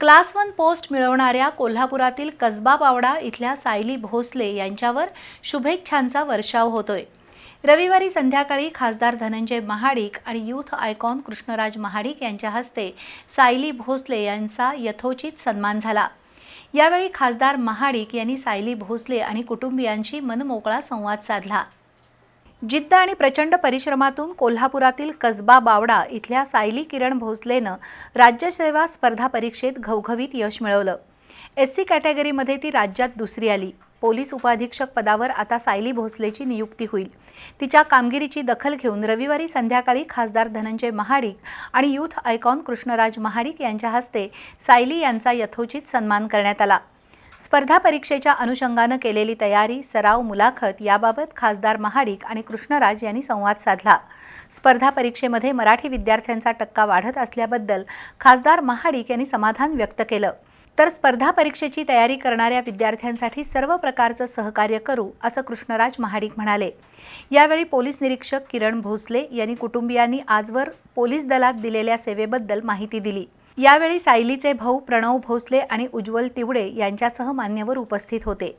Class one post मिळवणाऱ्या कोल्हापुरातील कसबा पावडा इथल्या सायली भोसले यांच्यावर शुभेच्छांचा वर्षाव होतोय. रविवारी संध्याकाळी खासदार धनंजय महाडिक आणि यूथ आयकॉन कृष्णराज महाडिक यांच्या हस्ते सायली भोसले यांचा यथोचित सन्मान झाला. यावेळी खासदार महाडिक यांनी सायली भोसले आणि कुटुंबियांशी मनमोकळा संवाद साधला. जिद्द आणि प्रचंड परिश्रमातून कोल्हापुरातील कसबा बावडा इथल्या सायली किरण भोसलेनं राज्यसेवा स्पर्धा परीक्षेत घवघवीत यश मिळवलं. एस सी कॅटेगरीमध्ये ती राज्यात दुसरी आली. पोलीस उपाधीक्षक पदावर आता सायली भोसलेची नियुक्ती होईल. तिच्या कामगिरीची दखल घेऊन रविवारी संध्याकाळी खासदार धनंजय महाडिक आणि यूथ आयकॉन कृष्णराज महाडिक यांच्या हस्ते सायली यांचा यथोचित सन्मान करण्यात आला. स्पर्धा परीक्षेच्या अनुषंगानं केलेली तयारी सराव मुलाखत याबाबत खासदार महाडिक आणि कृष्णराज यांनी संवाद साधला. स्पर्धा परीक्षेमध्ये मराठी विद्यार्थ्यांचा टक्का वाढत असल्याबद्दल खासदार महाडिक यांनी समाधान व्यक्त केलं. तर स्पर्धा परीक्षेची तयारी करणाऱ्या विद्यार्थ्यांसाठी सर्व प्रकारचं सहकार्य करू असं कृष्णराज महाडिक म्हणाले. यावेळी पोलीस निरीक्षक किरण भोसले यांनी कुटुंबियांनी आजवर पोलीस दलात दिलेल्या सेवेबद्दल माहिती दिली. यावेळी सायलीचे भाऊ प्रणव भोसले आणि उज्ज्वल तिवडे यांच्यासह मान्यवर उपस्थित होते.